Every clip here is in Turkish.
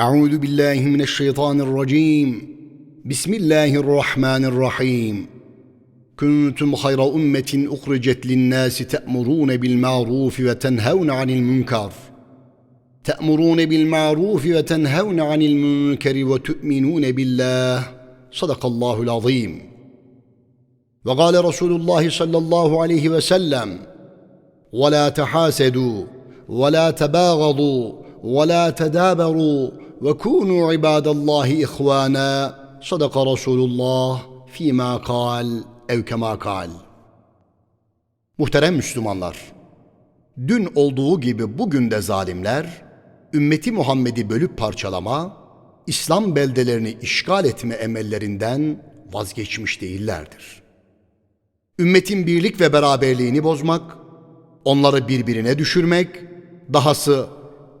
أعوذ بالله من الشيطان الرجيم. بسم الله الرحمن الرحيم. كنتم خير أمة أخرجت للناس تأمرون بالمعروف وتنهون عن المنكر. تأمرون بالمعروف وتنهون عن المنكر وتؤمنون بالله. صدق الله العظيم. وقال رسول الله صلى الله عليه وسلم ولا تحاسدوا ولا تباغضوا ولا تدابروا وكونوا عباد الله إخوانا صدق رسول الله فيما قال ev kema kal. Muhterem Müslümanlar, dün olduğu gibi bugün de zalimler, ümmeti Muhammed'i bölüp parçalama, İslam beldelerini işgal etme emellerinden vazgeçmiş değillerdir. Ümmetin birlik ve beraberliğini bozmak, onları birbirine düşürmek, dahası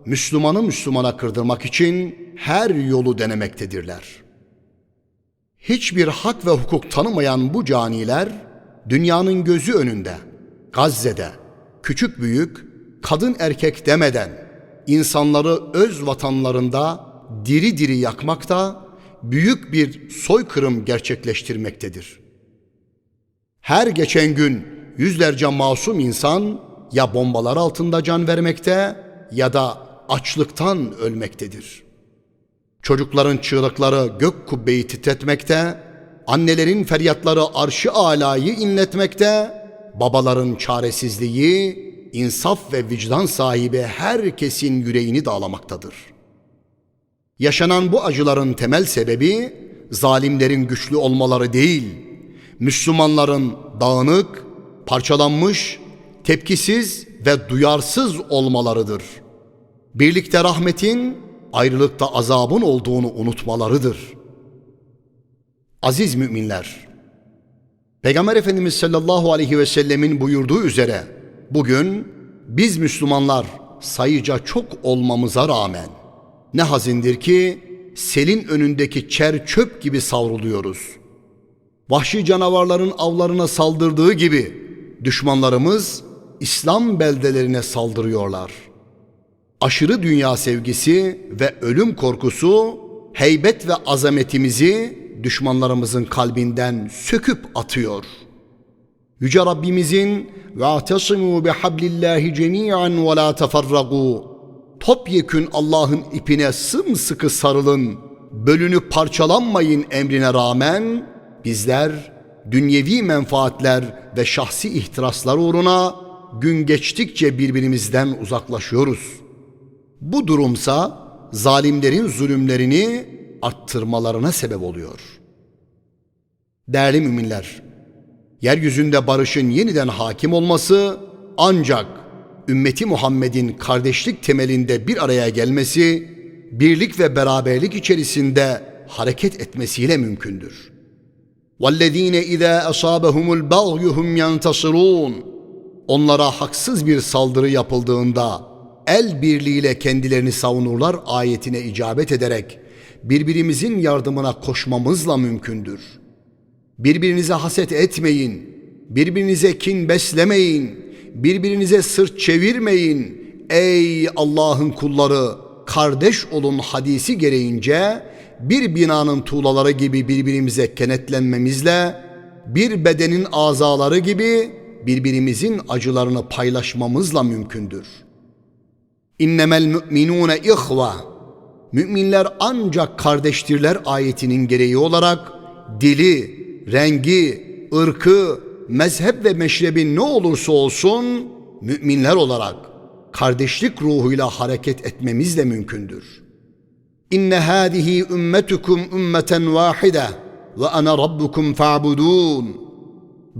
Müslümanı Müslümana kırdırmak için her yolu denemektedirler.'' hiçbir hak ve hukuk tanımayan bu caniler dünyanın gözü önünde Gazze'de küçük büyük kadın erkek demeden insanları öz vatanlarında diri diri yakmakta büyük bir soykırım gerçekleştirmektedir. Her geçen gün yüzlerce masum insan ya bombalar altında can vermekte ya da açlıktan ölmektedir.'' Çocukların çığlıkları gök kubbeyi titretmekte, annelerin feryatları arşı alayı inletmekte, babaların çaresizliği, insaf ve vicdan sahibi herkesin yüreğini dağlamaktadır. Yaşanan bu acıların temel sebebi zalimlerin güçlü olmaları değil, Müslümanların dağınık, parçalanmış, tepkisiz ve duyarsız olmalarıdır. Birlikte rahmetin, ayrılıkta azabın olduğunu unutmalarıdır. Aziz müminler, Peygamber Efendimiz sallallahu aleyhi ve sellemin buyurduğu üzere bugün biz Müslümanlar sayıca çok olmamıza rağmen ne hazindir ki selin önündeki çer çöp gibi savruluyoruz. Vahşi canavarların avlarına saldırdığı gibi düşmanlarımız İslam beldelerine saldırıyorlar.'' Aşırı dünya sevgisi ve ölüm korkusu heybet ve azametimizi düşmanlarımızın kalbinden söküp atıyor. Yüce Rabbimizin ve atasimu bi hablillahi cemi'an ve la teferragu topyekün Allah'ın ipine sımsıkı sarılın, bölünüp parçalanmayın emrine rağmen bizler dünyevi menfaatler ve şahsi ihtiraslar uğruna gün geçtikçe birbirimizden uzaklaşıyoruz.'' Bu durumsa zalimlerin zulümlerini arttırmalarına sebep oluyor. Değerli müminler, yeryüzünde barışın yeniden hakim olması ancak ümmeti Muhammed'in kardeşlik temelinde bir araya gelmesi, birlik ve beraberlik içerisinde hareket etmesiyle mümkündür. وَالَّذ۪ينَ اِذَا أَصَابَهُمُ الْبَغْيُ هُمْ يَنْتَصِرُونَ Onlara haksız bir saldırı yapıldığında el birliğiyle kendilerini savunurlar ayetine icabet ederek birbirimizin yardımına koşmamızla mümkündür. Birbirinize haset etmeyin, birbirinize kin beslemeyin, birbirinize sırt çevirmeyin. Ey Allah'ın kulları, kardeş olun hadisi gereğince bir binanın tuğlaları gibi birbirimize kenetlenmemizle bir bedenin azaları gibi birbirimizin acılarını paylaşmamızla mümkündür.'' İnnemel müminune ihva. Müminler ancak kardeştirler ayetinin gereği olarak dili, rengi, ırkı, mezhep ve meşrebi ne olursa olsun müminler olarak kardeşlik ruhuyla hareket etmemiz de mümkündür. İnne hâzihi ümmetukum ümmeten vahide ve ana rabbukum fa'budun.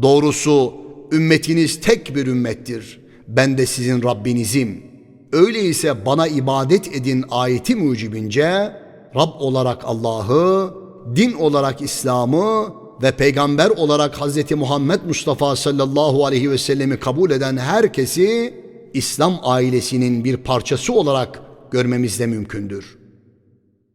Doğrusu ümmetiniz tek bir ümmettir. Ben de sizin Rabbinizim.'' Öyleyse bana ibadet edin ayeti mucibince Rab olarak Allah'ı, din olarak İslam'ı ve peygamber olarak Hz. Muhammed Mustafa sallallahu aleyhi ve sellemi kabul eden herkesi İslam ailesinin bir parçası olarak görmemiz de mümkündür.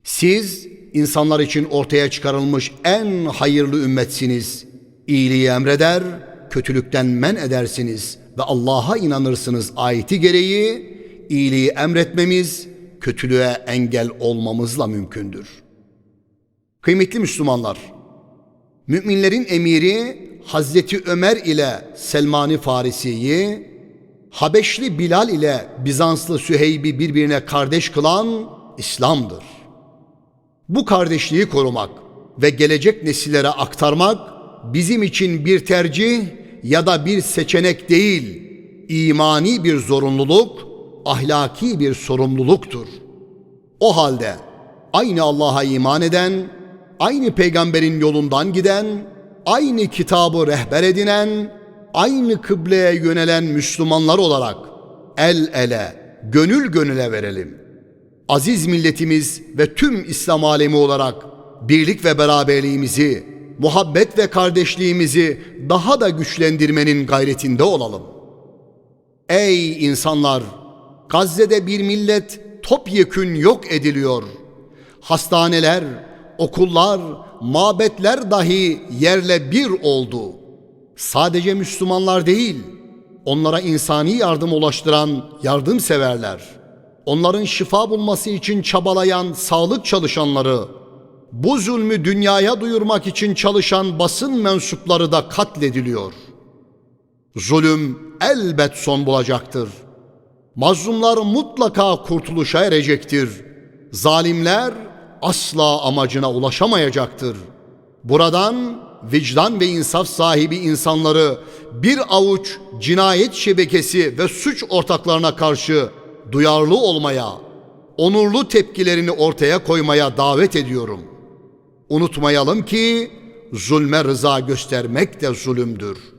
Siz insanlar için ortaya çıkarılmış en hayırlı ümmetsiniz. İyiliği emreder, kötülükten men edersiniz ve Allah'a inanırsınız ayeti gereği iyiliği emretmemiz, kötülüğe engel olmamızla mümkündür. Kıymetli Müslümanlar, müminlerin emiri Hazreti Ömer ile Selmani Farisi'yi, Habeşli Bilal ile Bizanslı Süheyb'i birbirine kardeş kılan İslam'dır. Bu kardeşliği korumak ve gelecek nesillere aktarmak bizim için bir tercih ya da bir seçenek değil, imani bir zorunluluk, ahlaki bir sorumluluktur. O halde aynı Allah'a iman eden, aynı peygamberin yolundan giden, aynı kitabı rehber edinen, aynı kıbleye yönelen Müslümanlar olarak el ele, gönül gönüle verelim. Aziz milletimiz ve tüm İslam alemi olarak birlik ve beraberliğimizi, muhabbet ve kardeşliğimizi daha da güçlendirmenin gayretinde olalım. Ey insanlar! Gazze'de bir millet topyekün yok ediliyor. Hastaneler, okullar, mabetler dahi yerle bir oldu. Sadece Müslümanlar değil, onlara insani yardım ulaştıran yardımseverler, onların şifa bulması için çabalayan sağlık çalışanları, bu zulmü dünyaya duyurmak için çalışan basın mensupları da katlediliyor. Zulüm elbet son bulacaktır. Mazlumlar mutlaka kurtuluşa erecektir. Zalimler asla amacına ulaşamayacaktır. Buradan vicdan ve insaf sahibi insanları bir avuç cinayet şebekesi ve suç ortaklarına karşı duyarlı olmaya, onurlu tepkilerini ortaya koymaya davet ediyorum. Unutmayalım ki zulme rıza göstermek de zulümdür.''